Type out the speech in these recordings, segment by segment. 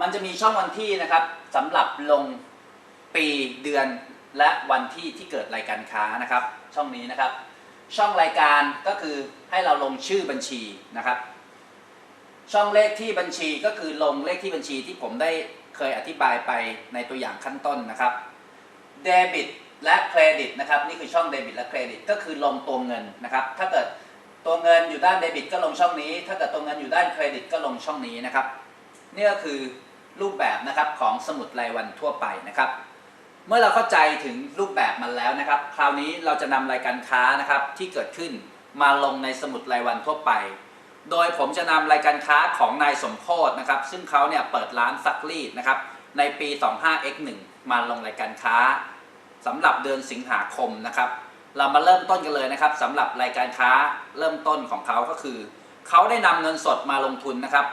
มันจะมีช่องวันที่นะครับสำหรับลงปีเดือนและวันที่ที่เกิดรายการค้านะครับ ช่องนี้นะครับ ช่องรายการก็คือให้เราลงชื่อบัญชีนะครับ ช่องเลขที่บัญชีก็คือลงเลขที่บัญชีที่ผมได้เคยอธิบายไปในตัวอย่างขั้นต้นนะครับเดบิตและเครดิตนะครับนี่คือช่องเดบิตและเครดิตก็คือลงตัวเงินนะครับถ้าเกิดตัวเงินอยู่ด้านเดบิตก็ลงช่องนี้ ถ้าเกิดตัวเงินอยู่ด้านเครดิตก็ลงช่องนี้นะครับนี่ก็คือ รูปแบบนะครับของสมุดรายวันทั่วไปนะครับ เมื่อเราเข้าใจถึงรูปแบบมันแล้วนะครับ คราวนี้เราจะนำรายการค้านะครับที่เกิดขึ้นมาลงในสมุดรายวันทั่วไป โดยผมจะนำรายการค้าของนายสมโพธนะครับ ซึ่งเขาเนี่ยเปิดร้านซักรีดนะครับในปี 25x1 มาลงรายการค้าสำหรับเดือนสิงหาคมนะครับ เรามาเริ่มต้นกันเลยนะครับสำหรับรายการค้าเริ่มต้นของเขาก็คือ เขาได้นำเงินสดมาลงทุนนะครับ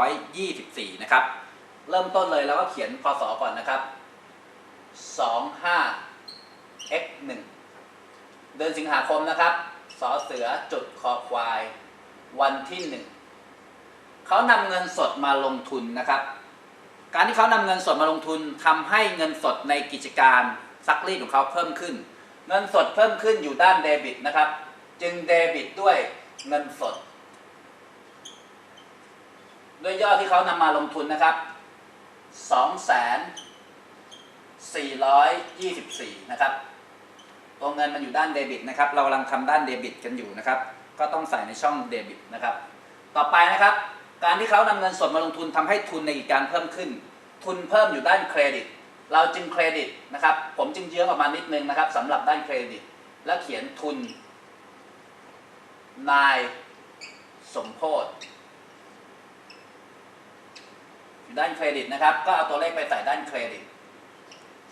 2,424นะครับ เริ่มต้นเลยแล้วก็เขียนพศก่อนนะครับ25 x 1เดือนสิงหาคมนะครับสอเสือจุดคอควาย วันที่หนึ่งเขานำเงินสดมาลงทุนนะครับ การที่เขานำเงินสดมาลงทุนทำให้เงินสดในกิจการซักรีดของเขาเพิ่มขึ้น เงินสดเพิ่มขึ้นอยู่ด้านเดบิตนะครับ จึงเดบิตด้วย เงินสด ด้วยยอดที่เขานำมาลงทุนนะครับ2 4 2 4 นะครับ ตัวเงินมันอยู่ด้านเดบิตนะครับ เรากำลังทำด้านเดบิตกันอยู่นะครับ ก็ต้องใส่ในช่องเดบิตนะครับ ต่อไปนะครับ การที่เขานำเงินสดมาลงทุนทำให้ทุนในกิจการเพิ่มขึ้น ทุนเพิ่มอยู่ด้านเครดิต เราจึงเครดิตนะครับ ผมจึงเยื้องออกมานิดนึงนะครับสำหรับด้านเครดิต และเขียนทุน นายสมโพธอยู่ด้านเครดิตนะครับ ก็เอาตัวเลขไปใส่ด้านเครดิต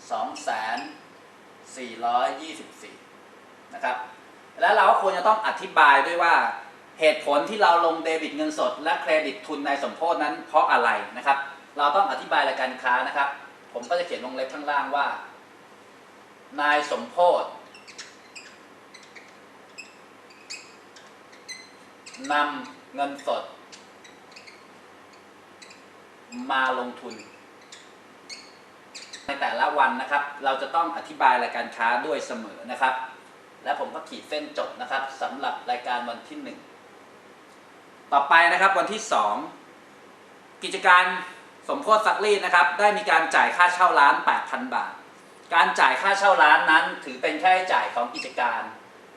2,424 นะครับ แล้วเราก็ควรจะต้องอธิบายด้วยว่าเหตุผลที่เราลงเดบิตเงินสด และเครดิตทุนนายสมโพธนั้นเพราะอะไรนะครับ เราต้องอธิบายรายการค้านะครับ ผมก็จะเขียนวงเล็บข้างล่างว่า นายสมโพธ นำเงินสด มาลงทุน ในแต่ละวันนะครับ เราจะต้องอธิบายรายการค้าด้วยเสมอนะครับ และผมก็ขีดเส้นจบนะครับสำหรับรายการวันที่ 1 ต่อไปนะครับวันที่ 2 กิจการสมโพธซักรีดนะครับ ได้มีการจ่ายค่าเช่าร้าน 8,000 บาท การจ่ายค่าเช่าร้านนั้น ถือเป็นค่าใช้จ่ายของกิจการ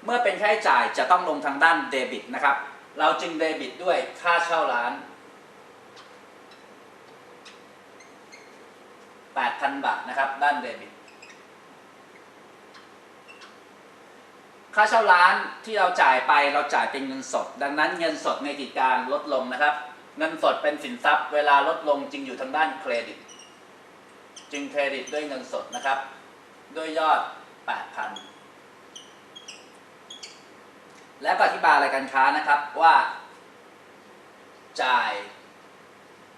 เมื่อเป็นค่าใช้จ่ายจะต้องลงทางด้านเดบิตนะครับ เราจึงเดบิตด้วยค่าเช่าร้าน 8,000 บาทนะครับ ด้านเดบิต ค่าเช่าร้านที่เราจ่ายไปเราจ่ายเป็นเงินสด ดังนั้นเงินสดในกิจการลดลงนะครับ เงินสดเป็นสินทรัพย์ เวลาลดลงจึงอยู่ทางด้านเครดิต จึงเครดิตด้วยเงินสดนะครับ ด้วยยอด 8,000 และก็อธิบายรายการค้านะครับว่า จ่าย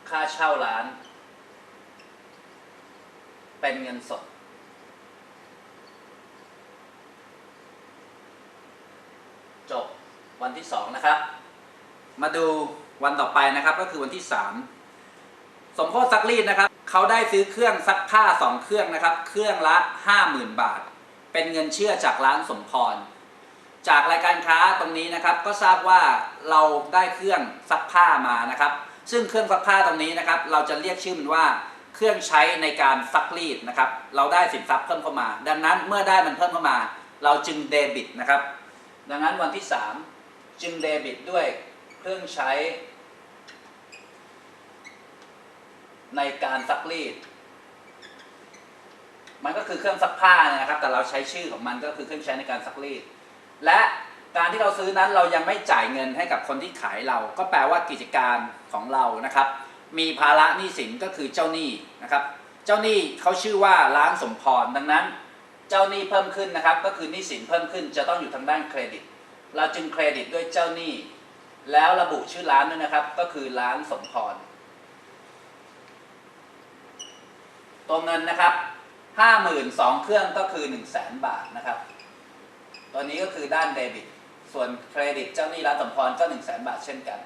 ค่าเช่าร้าน เป็นเงินสด จบวันที่สองนะครับ มาดูวันต่อไปนะครับก็คือวันที่สามสมโพธซักรีดนะครับ เขาได้ซื้อเครื่องซักผ้าสองเครื่องนะครับ เครื่องละ 50,000 บาท เป็นเงินเชื่อจากร้านสมพร จากรายการค้าตรงนี้นะครับ ก็ทราบว่าเราได้เครื่องซักผ้ามานะครับ ซึ่งเครื่องซักผ้าตรงนี้นะครับ เราจะเรียกชื่อมันว่าเครื่องใช้ในการซักรีดนะครับ เราได้สินทรัพย์เพิ่มเข้ามา ดังนั้นเมื่อได้มันเพิ่มเข้ามา เราจึงเดบิตนะครับ ดังนั้นวันที่ 3 จึงเดบิตด้วยเครื่องใช้ ในการซักรีด มันก็คือเครื่องซักผ้านะครับ แต่เราใช้ชื่อของมันก็คือเครื่องใช้ในการซักรีด และการที่เราซื้อนั้นเรายังไม่จ่ายเงินให้กับคนที่ขายเรา ก็แปลว่ากิจการของเรานะครับ มีภาระหนี้สินก็คือเจ้าหนี้นะครับ เจ้าหนี้เขาชื่อว่าร้านสมพรดังนั้น เจ้าหนี้เพิ่มขึ้นนะครับ ก็คือหนี้สินเพิ่มขึ้นจะต้องอยู่ทางด้านเครดิต เราจึงเครดิตด้วยเจ้าหนี้แล้วระบุชื่อร้านด้วยนะครับ ก็คือร้านสมพรตัวเงินนะครับห้าหมื่นสองเครื่องก็คือหนึ่งแสนบาทนะครับ ตัวนี้ก็คือด้านเดบิต ส่วนเครดิตเจ้าหนี้ร้านสมพรก็หนึ่งแสนบาทเช่นกัน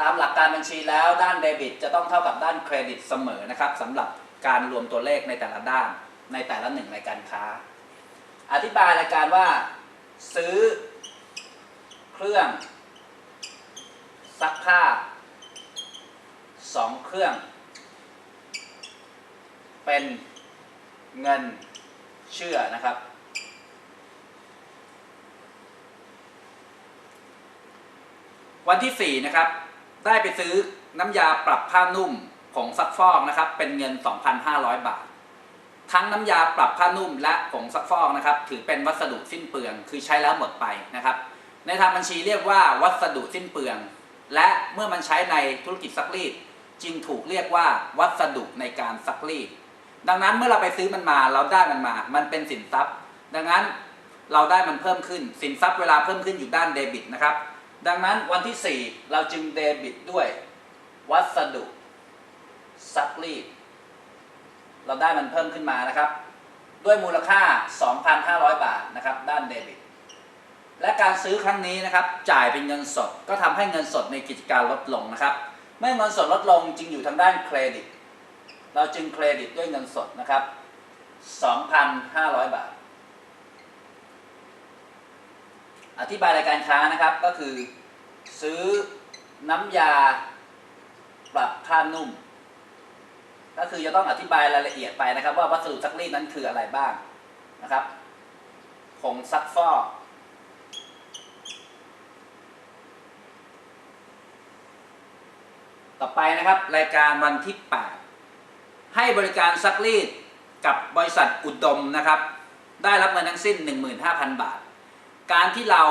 ตามหลักการบัญชีแล้วด้านเดบิต จะต้องเท่ากับด้านเครดิตเสมอนะครับสำหรับการรวมตัวเลขในแต่ละด้านในแต่ละหนึ่งรายการค้า อธิบายรายการว่าซื้อเครื่องซักผ้าสองเครื่อง เป็นเงินเชื่อนะครับ วันที่ 4 นะครับ ได้ไปซื้อน้ำยาปรับผ้านุ่มผงซักฟอกนะครับ เป็นเงิน 2,500 บาท ทั้งน้ำยาปรับผ้านุ่มและผงซักฟอกนะครับ ถือเป็นวัสดุสิ้นเปลือง คือใช้แล้วหมดไปนะครับ ในทางบัญชีเรียกว่าวัสดุสิ้นเปลือง และเมื่อมันใช้ในธุรกิจซักรีดจึงถูกเรียกว่าวัสดุในการซักรีด ดังนั้นเมื่อเราไปซื้อมันมาเราได้มันมา มันเป็นสินทรัพย์ ดังนั้นเราได้มันเพิ่มขึ้น สินทรัพย์เวลาเพิ่มขึ้นอยู่ด้านเดบิตนะครับ ดังนั้นวันที่ 4 เราจึงเดบิตด้วย วัสดุซักรีดเราได้มันเพิ่มขึ้นมานะครับ ด้วยมูลค่า 2,500 บาทนะครับ ด้านเดบิต และการซื้อครั้งนี้นะครับ จ่ายเป็นเงินสดก็ทำให้เงินสดในกิจการลดลงนะครับ เมื่อเงินสดลดลงจึงอยู่ทางด้านเครดิต เราจึงเครดิตด้วยเงินสดนะครับ 2,500 บาท อธิบายรายการค้านะครับก็คือ ซื้อน้ำยาปรับผ้านุ่ม ก็คือจะต้องอธิบายรายละเอียดไปนะครับ ว่าวัสดุซักรีดนั้นคืออะไรบ้างนะครับผงซักฟอกต่อไปนะครับรายการวันที่ 8 ให้บริการซักรีดกับบริษัทอุดมนะครับ ได้รับเงินทั้งสิ้น 15,000 บาท การที่เรา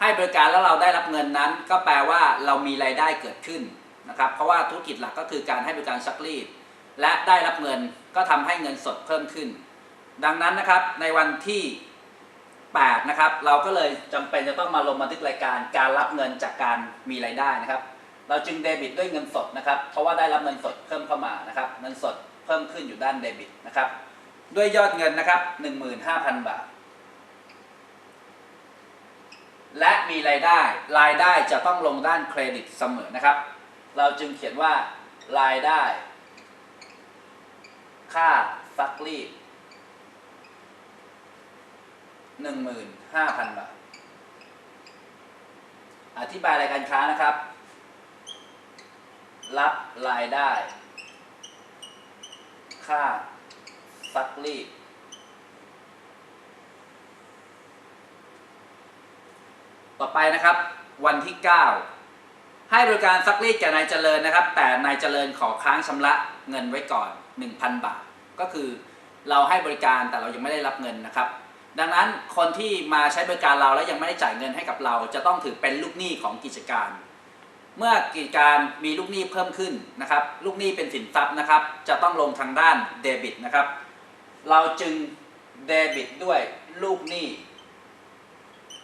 ให้บริการแล้วเราได้รับเงินนั้น ก็แปลว่าเรามีรายได้เกิดขึ้นนะครับ เพราะว่าธุรกิจหลักก็คือการให้บริการซักรีด และได้รับเงินก็ทำให้เงินสดเพิ่มขึ้น ดังนั้นนะครับในวันที่8นะครับเราก็เลยจำเป็นจะต้องมาลงบันทึกรายการการรับเงินจากการมีรายได้นะครับ เราจึงเดบิตด้วยเงินสดนะครับ เพราะว่าได้รับเงินสดเพิ่มเข้ามานะครับ เงินสดเพิ่มขึ้นอยู่ด้านเดบิตนะครับ ด้วยยอดเงินนะครับ 15,000 บาท และมีรายได้ รายได้จะต้องลงด้านเครดิตเสมอนะครับ เราจึงเขียนว่ารายได้ ค่าซักรีด15,000บาท อธิบายรายการค้านะครับ รับรายได้ ค่าซักรีด ต่อไปนะครับ วันที่ 9 ให้บริการซักรีดแก่นายเจริญนะครับ แต่นายเจริญขอค้างชำระเงินไว้ก่อน 1,000 บาท ก็คือเราให้บริการแต่เรายังไม่ได้รับเงินนะครับ ดังนั้นคนที่มาใช้บริการเราแล้วยังไม่ได้จ่ายเงินให้กับเรา จะต้องถือเป็นลูกหนี้ของกิจการ เมื่อกิจการมีลูกหนี้เพิ่มขึ้นนะครับ ลูกหนี้เป็นสินทรัพย์นะครับ จะต้องลงทางด้านเดบิตนะครับ เราจึงเดบิตด้วยลูกหนี้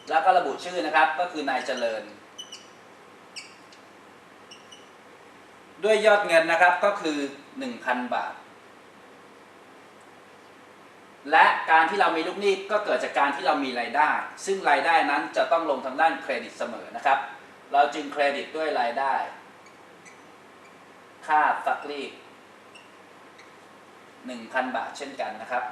แล้วก็ระบุชื่อนะครับก็คือนายเจริญ ด้วยยอดเงินนะครับก็คือ 1,000 บาท และการที่เรามีลูกหนี้ก็เกิดจากการที่เรามีรายได้ ซึ่งรายได้นั้นจะต้องลงทางด้านเครดิตเสมอนะครับ เราจึงเครดิตด้วยรายได้ ค่าซักรีด1,000 บาทเช่นกันนะครับ